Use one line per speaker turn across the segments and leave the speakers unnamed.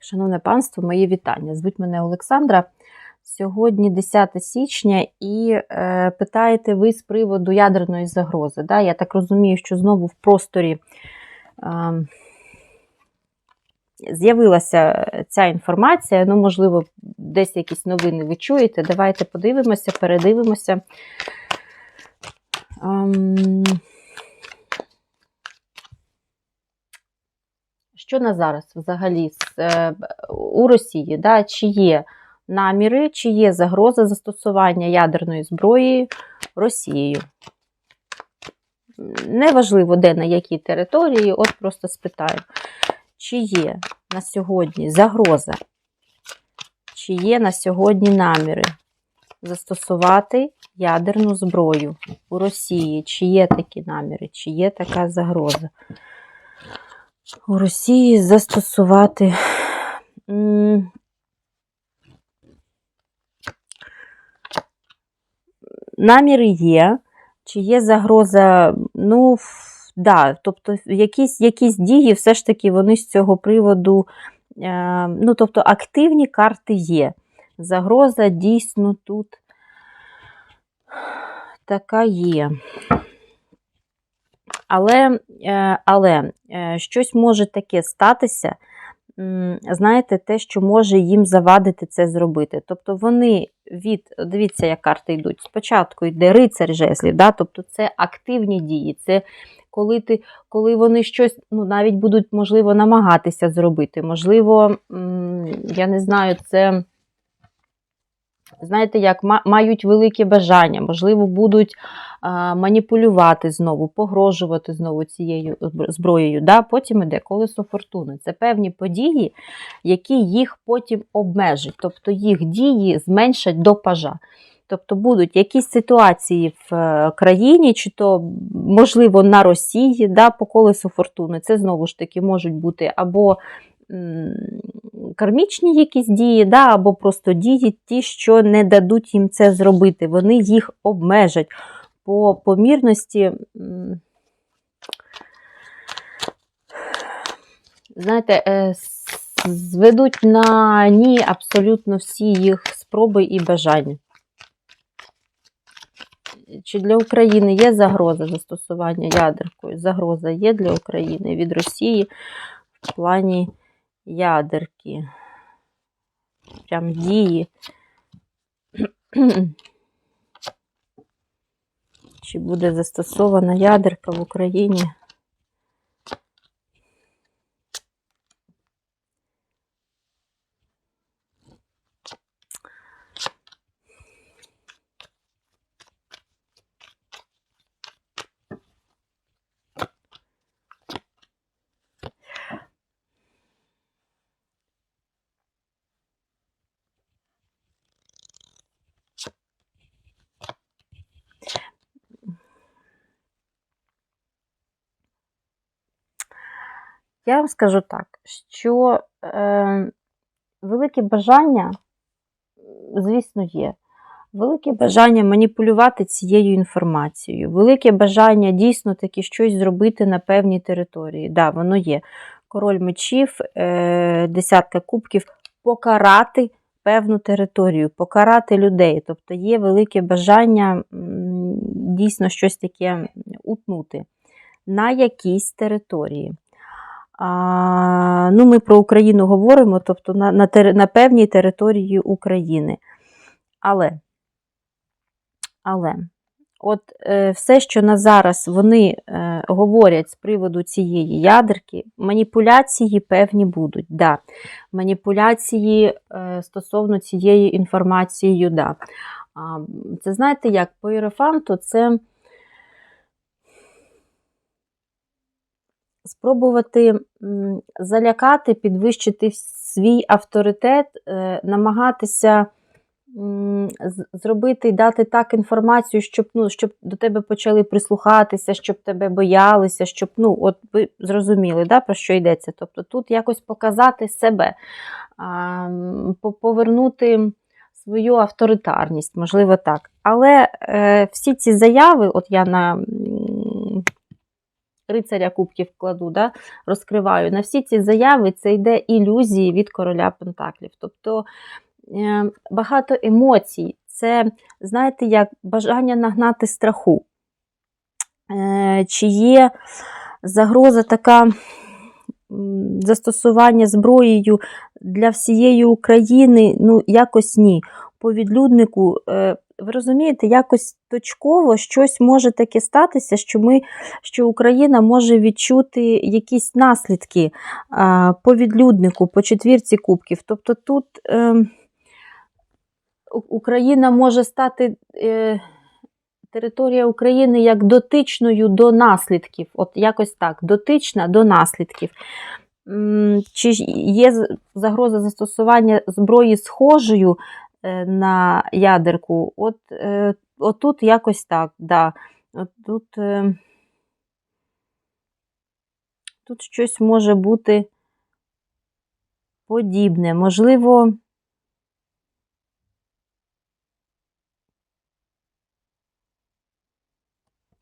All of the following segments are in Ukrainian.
Шановне панство, мої вітання. Звуть мене Олександра. Сьогодні 10 січня, і е, питаєте ви з приводу ядерної загрози. Да? Я так розумію, що знову в просторі е, з'явилася ця інформація. Ну, можливо, десь якісь новини ви чуєте. Давайте подивимося, передивимося. Ем, що на зараз взагалі е, у Росії? Да? Чи є наміри, чи є загроза застосування ядерної зброї Росією? Неважливо, де на якій території, от просто спитаю, чи є на сьогодні загроза, чи є на сьогодні наміри застосувати ядерну зброю у Росії? Чи є такі наміри, чи є така загроза? У Росії застосувати. Наміри є, чи є загроза, ну, да, тобто якісь, якісь дії все ж таки вони з цього приводу, е, ну, тобто активні карти є. Загроза дійсно тут така є. Але, е, але е, щось може таке статися, знаєте, те, що може їм завадити це зробити. Тобто вони від, дивіться, як карти йдуть. Спочатку йде рицар жезлів, да? тобто це активні дії, це коли, ти, коли вони щось ну, навіть будуть, можливо, намагатися зробити. Можливо, я не знаю, це. Знаєте, як мають велике бажання, можливо, будуть маніпулювати знову, погрожувати знову цією зброєю. Да? Потім іде колесо фортуни. Це певні події, які їх потім обмежать, тобто їх дії зменшать до пажа. Тобто будуть якісь ситуації в е, країні, чи то, можливо, на Росії, да, по колесу фортуни. Це знову ж таки можуть бути або кармічні якісь дії, да, або просто дії, ті, що не дадуть їм це зробити. Вони їх обмежать по помірності. Знаєте, е, зведуть на ні абсолютно всі їх спроби і бажання. Чи для України є загроза застосування ядеркою? Загроза є для України від Росії в плані ядерки. Прям дії. Чи буде застосована ядерка в Україні? Я вам скажу так, що е, велике бажання, звісно, є. Велике бажання маніпулювати цією інформацією, велике бажання дійсно таки щось зробити на певній території. Да, воно є. Король мечів, е, десятка кубків, покарати певну територію, покарати людей. Тобто є велике бажання дійсно щось таке утнути на якійсь території. А, ну, ми про Україну говоримо, тобто на, на, тери- на певній території України. Але, але от е, все, що на зараз вони е, говорять з приводу цієї ядерки, маніпуляції певні будуть. Да. Маніпуляції е, стосовно цієї інформації, да. А, це знаєте як, по Єрофанту це. Спробувати залякати, підвищити свій авторитет, е, намагатися зробити і дати так інформацію, щоб, ну, щоб до тебе почали прислухатися, щоб тебе боялися, щоб, ну, от ви зрозуміли, да, про що йдеться. Тобто тут якось показати себе, повернути свою авторитарність, можливо, так. Але е, всі ці заяви, от я на рицаря кубків кладу, да, розкриваю. На всі ці заяви це йде ілюзії від короля Пентаклів. Тобто е, багато емоцій. Це, знаєте, як бажання нагнати страху. Е, Чи є загроза така застосування зброєю для всієї України? Ну, якось ні. По відлюднику, е, ви розумієте, якось точково щось може таке статися, що ми, що Україна може відчути якісь наслідки по відлюднику, по четвірці кубків. Тобто тут е, Україна може стати. Е, Територія України як дотичною до наслідків, от якось так, дотична до наслідків. Чи є загроза застосування зброї схожою на ядерку? От, е, отут якось так, да. От тут, е, тут щось може бути подібне. Можливо,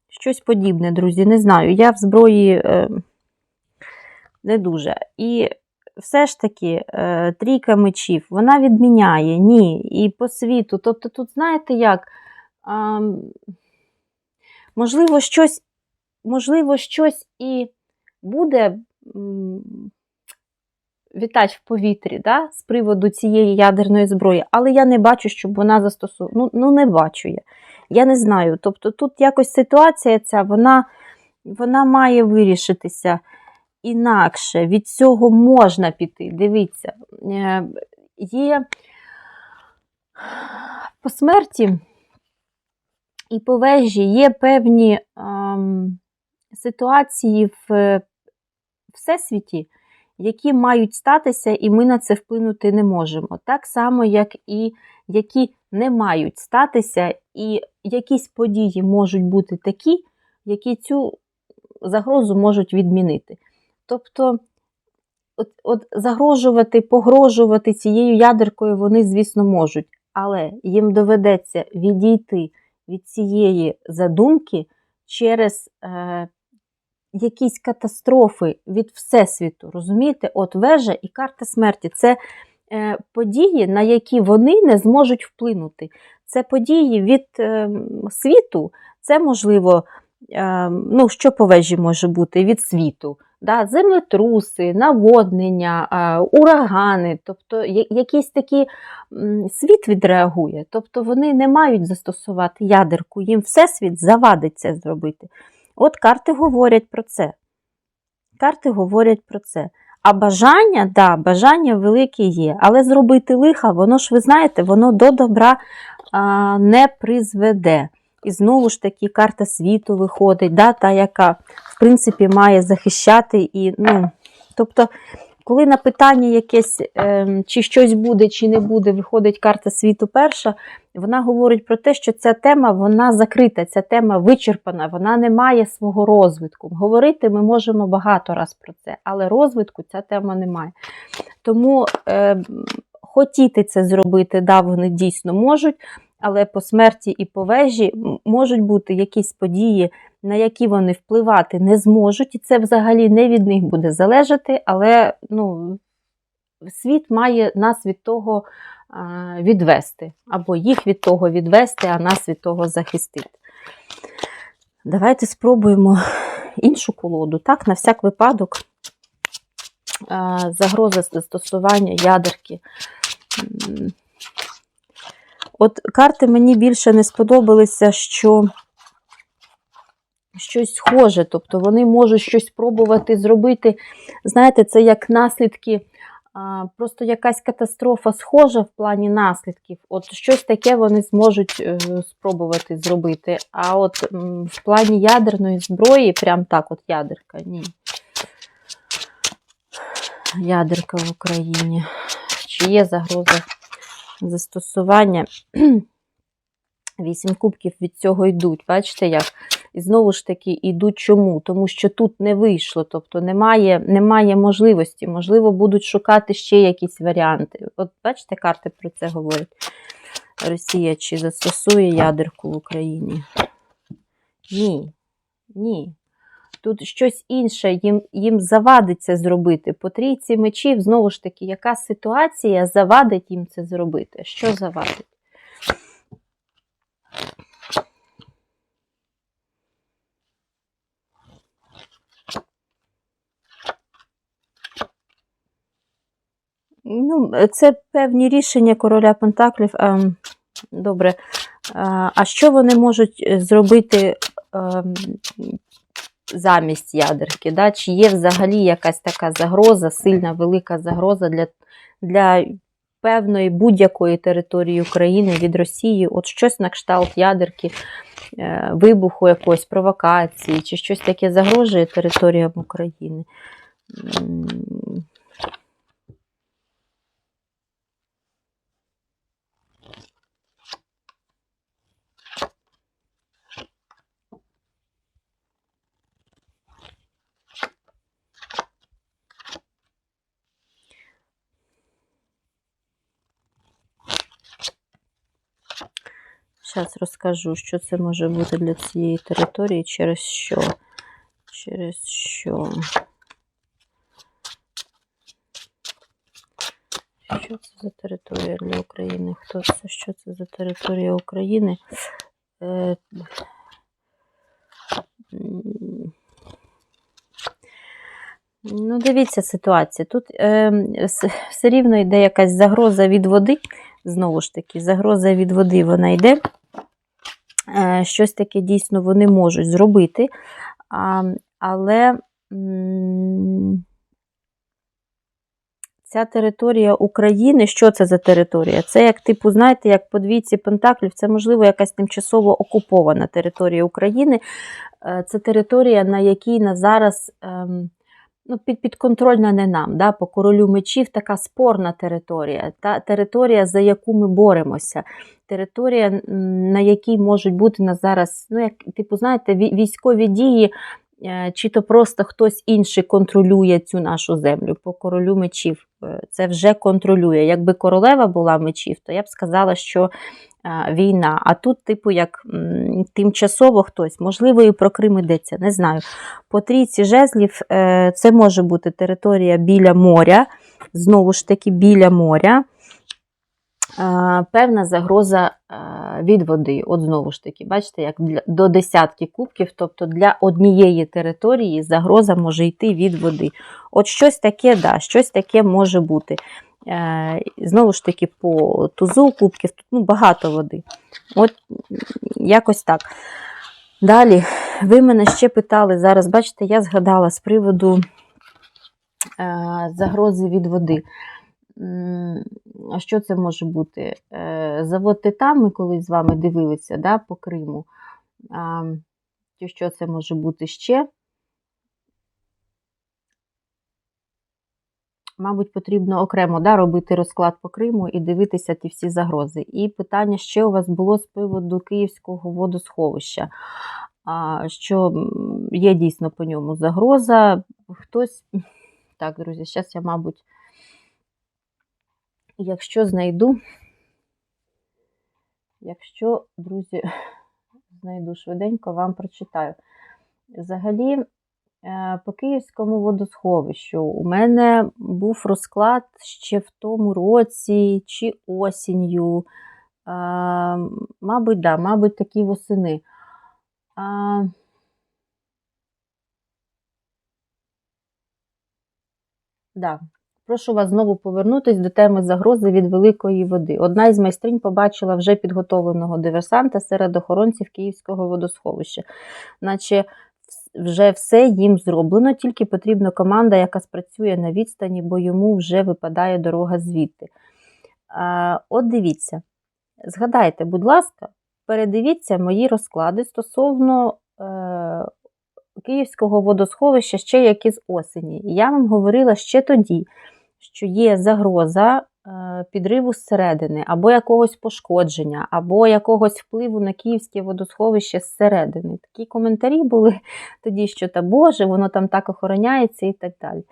щось подібне, друзі. Не знаю. Я в зброї е, не дуже. І все ж таки, е, трійка мечів, вона відміняє, ні, і по світу. Тобто, тут, знаєте як, можливо, щось, можливо, щось і буде вітати в повітрі да, з приводу цієї ядерної зброї, але я не бачу, щоб вона застосувала. Ну, ну не бачу я. Я не знаю. Тобто тут якось ситуація ця, вона, вона має вирішитися інакше. Від цього можна піти. Дивіться, е, є по смерті і по вежі є певні ем, ситуації в всесвіті, які мають статися, і ми на це вплинути не можемо. Так само, як і які не мають статися, і якісь події можуть бути такі, які цю загрозу можуть відмінити. Тобто, от, от загрожувати, погрожувати цією ядеркою вони, звісно, можуть, але їм доведеться відійти від цієї задумки через е, якісь катастрофи від Всесвіту. Розумієте? От вежа і карта смерті це е, події, на які вони не зможуть вплинути. Це події від е, світу, це можливо, е, ну, що по вежі може бути від світу. Да, землетруси, наводнення, е, урагани, тобто я- якісь такі світ відреагує, тобто вони не мають застосувати ядерку, їм всесвіт завадить це зробити. От карти говорять про це. Карти говорять про це. А бажання, да, бажання велике є, але зробити лиха, воно ж, ви знаєте, воно до добра а, не призведе. І знову ж таки, карта світу виходить, да, та, яка, в принципі, має захищати. І, ну, тобто, коли на питання якесь, е, чи щось буде, чи не буде, виходить карта світу перша, вона говорить про те, що ця тема вона закрита, ця тема вичерпана, вона не має свого розвитку. Говорити ми можемо багато раз про це, але розвитку ця тема не має. Тому е, хотіти це зробити, да, вони дійсно можуть, але по смерті і по вежі можуть бути якісь події, на які вони впливати не зможуть, і це взагалі не від них буде залежати, але ну, світ має нас від того відвести, або їх від того відвести, а нас від того захистити. Давайте спробуємо іншу колоду. Так, на всяк випадок загроза застосування ядерки. От карти мені більше не сподобалися, що щось схоже, тобто вони можуть щось спробувати зробити. Знаєте, це як наслідки, просто якась катастрофа схожа в плані наслідків. От щось таке вони зможуть е, спробувати зробити. А от в плані ядерної зброї, прям так, от ядерка, ні. Ядерка в Україні. Чи є загроза застосування? Вісім кубків від цього йдуть. Бачите, як? І знову ж таки йдуть чому? Тому що тут не вийшло, тобто немає, немає можливості. Можливо, будуть шукати ще якісь варіанти. От бачите, карти про це говорять. Росія чи застосує ядерку в Україні? Ні. Ні. Тут щось інше їм, їм завадить це зробити. По трійці мечів, знову ж таки, яка ситуація завадить їм це зробити? Що завадить? Ну, це певні рішення короля Пентаклів. Ем, Добре. Е, А що вони можуть е, зробити ем, замість ядерки? Да? Чи є взагалі якась така загроза, сильна, велика загроза для, для певної будь-якої території України від Росії? От щось на кшталт ядерки, е, вибуху якоїсь провокації, чи щось таке загрожує територіям України? Зараз розкажу, що це може бути для цієї території, через що. Через що. Що це за територія для України? Хто це? Що це за територія України? Е, Ну, дивіться ситуація. Тут е, все рівно йде якась загроза від води. Знову ж таки, загроза від води вона йде. Е, щось таке дійсно вони можуть зробити. Але ця територія України, що це за територія? Це як, типу, знаєте, як по двійці Пентаклів, це, можливо, якась тимчасово окупована територія України. Е, Це територія, на якій на зараз. Ну, під, підконтрольна не нам. Да? По королю мечів така спорна територія, та територія, за яку ми боремося. Територія, на якій можуть бути на зараз, ну, як, типу, знаєте, військові дії, чи то просто хтось інший контролює цю нашу землю по королю мечів. е, Це вже контролює. Якби королева була мечів, то я б сказала, що е, війна. А тут, типу, як тимчасово хтось, можливо, і про Крим йдеться, не знаю. По трійці жезлів е, це може бути територія біля моря, знову ж таки, біля моря. Певна загроза від води. От знову ж таки, бачите, як до десятки кубків, тобто для однієї території загроза може йти від води. От щось таке, да, щось таке може бути. Е, Знову ж таки, по тузу кубків тут ну, багато води. От якось так. Далі, ви мене ще питали зараз, бачите, я згадала з приводу е, загрози від води. Що це може бути? Е, Завод Титан, ми колись з вами дивилися да, по Криму. Що це може бути ще? Мабуть, потрібно окремо да, робити розклад по Криму і дивитися ті всі загрози. І питання ще у вас було з приводу Київського водосховища, що є дійсно по ньому загроза. Хтось. Так, друзі, зараз я, мабуть, якщо знайду, якщо, друзі, знайду швиденько, вам прочитаю. Взагалі, е, по Київському водосховищу у мене був розклад ще в тому році чи осінню. Е, Мабуть, да, мабуть, такі восени. Да. Прошу вас знову повернутись до теми загрози від великої води. Одна із майстринь побачила вже підготовленого диверсанта серед охоронців Київського водосховища. Наче вже все їм зроблено, тільки потрібна команда, яка спрацює на відстані, бо йому вже випадає дорога звідти. От дивіться, згадайте, будь ласка, передивіться мої розклади стосовно е, Київського водосховища ще як із осені. Я вам говорила ще тоді, що є загроза е, підриву зсередини, або якогось пошкодження, або якогось впливу на Київське водосховище зсередини. Такі коментарі були тоді, що та Боже, воно там так охороняється і так далі.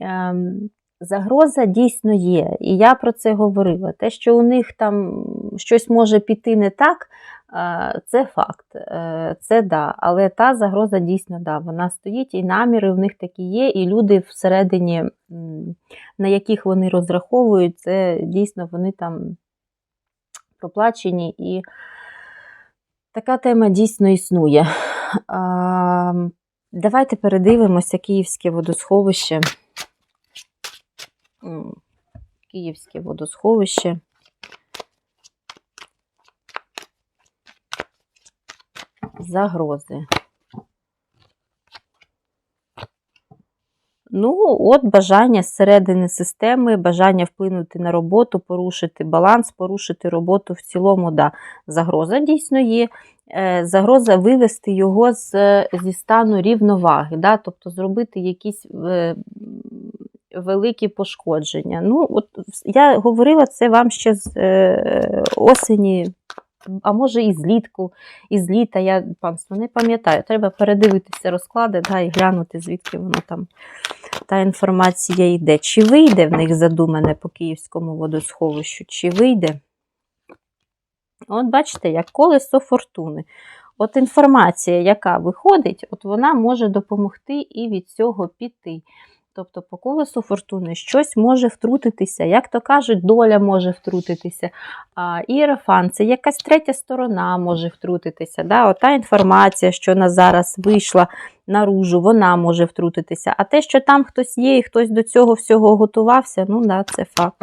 Ем, Загроза дійсно є, і я про це говорила. Те, що у них там щось може піти не так, Це факт, Е, це да. Але та загроза дійсно да, вона стоїть, і наміри в них такі є, і люди всередині, на яких вони розраховують, це дійсно вони там проплачені, і така тема дійсно існує. Давайте передивимося Київське водосховище. Київське водосховище. Загрози. Ну, от бажання зсередини системи, бажання вплинути на роботу, порушити баланс, порушити роботу в цілому, да. Загроза дійсно є. Е, Загроза вивести його з, зі стану рівноваги, да? тобто зробити якісь е, великі пошкодження. Ну, от Я говорила це вам ще з е, осені, а може і злітку, і з літа, я панство не пам'ятаю. Треба передивитися розклади да, і глянути, звідки воно там та інформація йде. Чи вийде в них задумане по Київському водосховищу, чи вийде? От бачите, як колесо фортуни. От інформація, яка виходить, от вона може допомогти і від цього піти. Тобто, по колесу фортуни щось може втрутитися, як то кажуть, доля може втрутитися. А Іерофан це якась третя сторона може втрутитися. Да? Ота інформація, що на зараз вийшла наружу, вона може втрутитися. А те, що там хтось є і хтось до цього всього готувався, ну да, це факт.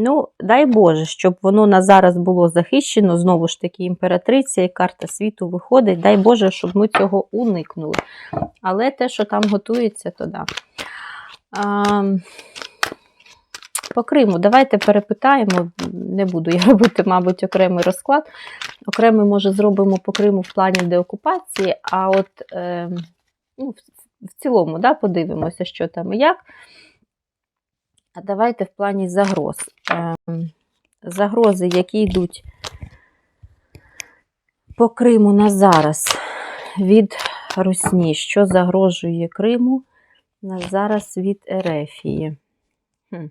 Ну, дай Боже, щоб воно на зараз було захищено, знову ж таки, імператриця і карта світу виходить. Дай Боже, щоб ми цього уникнули. Але те, що там готується, то да. А, по Криму, давайте перепитаємо. Не буду я робити, мабуть, окремий розклад. Окремий, може, зробимо по Криму в плані деокупації, а от е, ну, в, цілому да, подивимося, що там і як. А давайте в плані загроз. Ем, Загрози, які йдуть по Криму на зараз від Русні. Що загрожує Криму на зараз від Ерефії? Хм.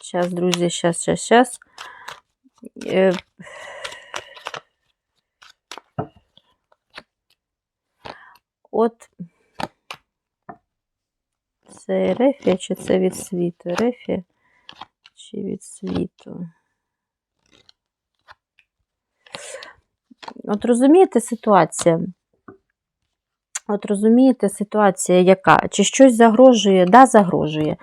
Сейчас, друзі, сейчас, сейчас. Е, От це Ерефія, чи це від світу? Ерефія чи від світу? От розумієте ситуація? От розумієте ситуація, яка? Чи щось загрожує? Да, загрожує.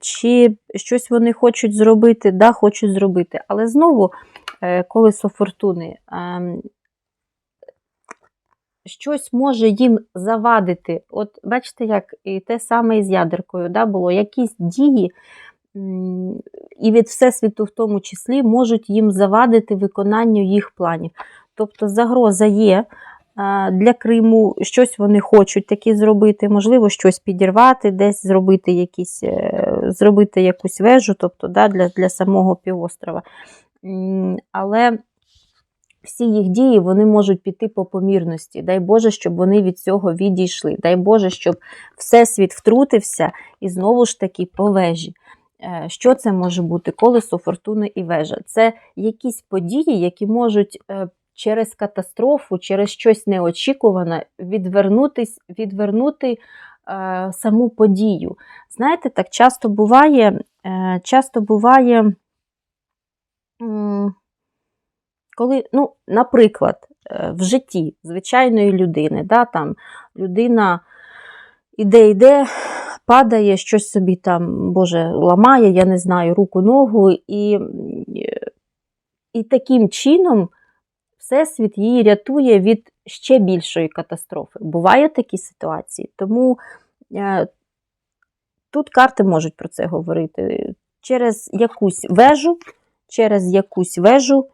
Чи щось вони хочуть зробити? Да, хочуть зробити. Але знову е, колесо фортуни. Щось може їм завадити. От бачите, як і те саме із ядеркою да, було, якісь дії, і від Всесвіту в тому числі, можуть їм завадити виконанню їх планів. Тобто загроза є. Для Криму щось вони хочуть такі зробити, можливо, щось підірвати, десь зробити якісь, е, зробити якусь вежу, тобто да, для для самого півострова. Але всі їх дії вони можуть піти по помірності. Дай Боже, щоб вони від цього відійшли. Дай Боже, щоб Всесвіт втрутився і знову ж таки по вежі. Е, що це може бути? Колесо, фортуни і вежа. Це якісь події, які можуть через катастрофу, через щось неочікуване відвернутись, відвернути е, саму подію. Знаєте, так часто буває, е, часто буває, коли, ну, наприклад, е, в житті звичайної людини, да, там людина іде, йде, падає, щось собі там, Боже, ламає, я не знаю, руку, ногу, і, і таким чином. Всесвіт її рятує від ще більшої катастрофи. Бувають такі ситуації. Тому е, тут карти можуть про це говорити. Через якусь вежу, через якусь вежу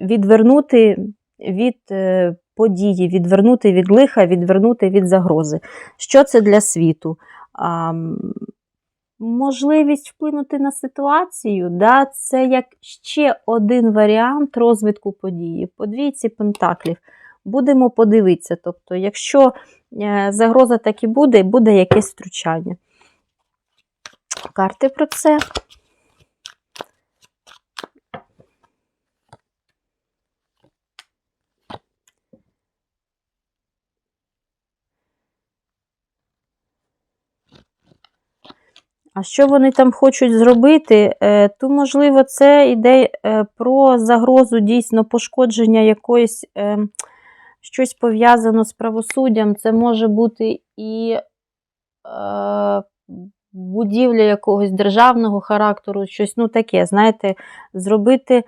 відвернути від е, події, відвернути від лиха, відвернути від загрози. Що це для світу? Можливість вплинути на ситуацію, да, це як ще один варіант розвитку події. По двійці пентаклів. Будемо подивитися. Тобто, якщо е, загроза так і буде, буде якесь втручання. Карти про це. А що вони там хочуть зробити, е, то, можливо, це йде е, про загрозу дійсно пошкодження якоїсь е, щось пов'язано з правосуддям. Це може бути і будівля якогось державного характеру, щось ну таке, знаєте, зробити.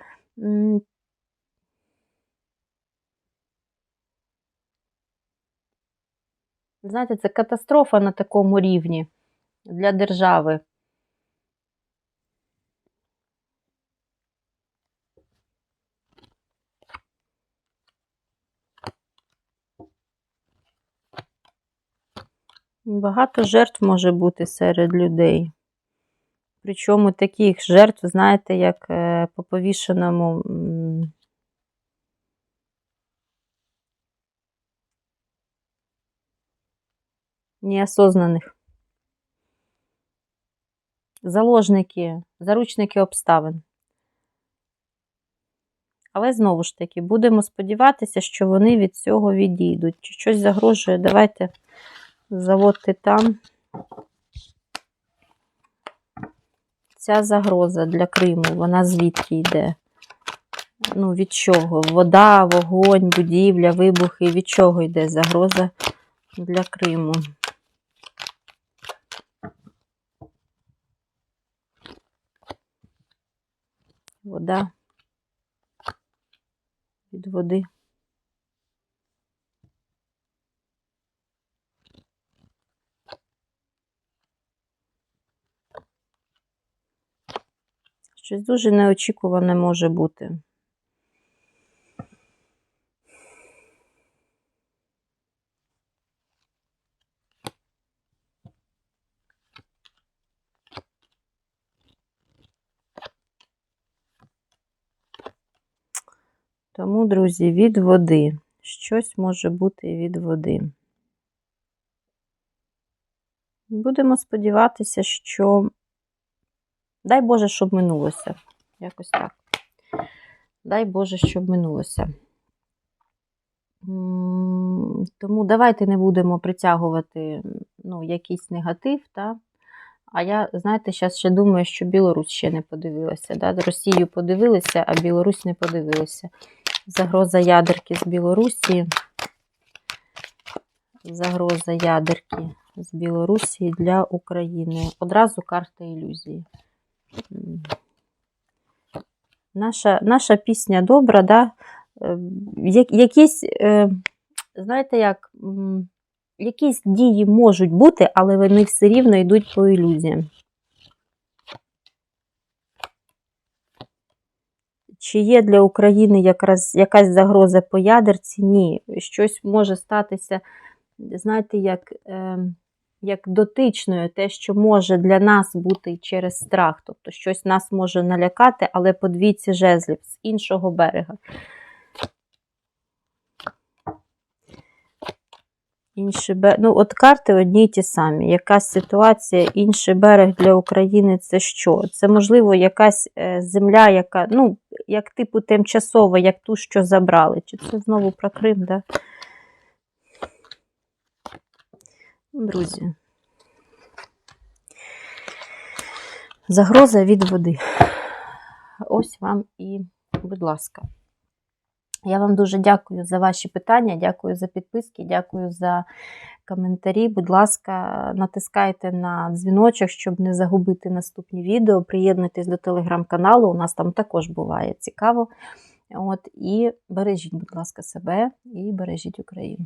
Знаєте, це катастрофа на такому рівні для держави. Багато жертв може бути серед людей. Причому таких жертв, знаєте, як е, по повішеному неосознаних заложники, заручники обставин. Але знову ж таки, будемо сподіватися, що вони від цього відійдуть. Чи щось загрожує, давайте заводьте там. Ця загроза для Криму, вона звідки йде? Ну, від чого? Вода, вогонь, будівля, вибухи. Від чого йде загроза для Криму? Вода від води. Щось дуже неочікуване може бути. Тому, друзі, від води. Щось може бути від води. Будемо сподіватися, що, дай Боже, щоб минулося. Якось так. Дай Боже, щоб минулося. Тому давайте не будемо притягувати ну, якийсь негатив. Та? А я, знаєте, зараз ще думаю, що Білорусь ще не подивилася. Да? Росію подивилися, а Білорусь не подивилася. Загроза ядерки з Білорусі. Загроза ядерки з Білорусі для України. Одразу карта ілюзії. Наша наша пісня добра, да? Е, якісь, е, знаєте, як, якісь дії можуть бути, але вони все рівно йдуть по ілюзіям. Чи є для України якраз якась загроза по ядерці? Ні. Щось може статися, знаєте, як е, як дотичною, те, що може для нас бути через страх. Тобто щось нас може налякати, але по двійці жезлів з іншого берега. Інший берег, ну, от карти одні й ті самі. Якась ситуація, інший берег для України це що? Це, можливо, якась е, земля, яка, ну, як типу тимчасова, як ту, що забрали. Чи це знову про Крим, да? Друзі. Загроза від води. Ось вам і, будь ласка. Я вам дуже дякую за ваші питання, дякую за підписки, дякую за коментарі. Будь ласка, натискайте на дзвіночок, щоб не загубити наступні відео. Приєднуйтесь до телеграм-каналу, у нас там також буває цікаво. От, І бережіть, будь ласка, себе і бережіть Україну.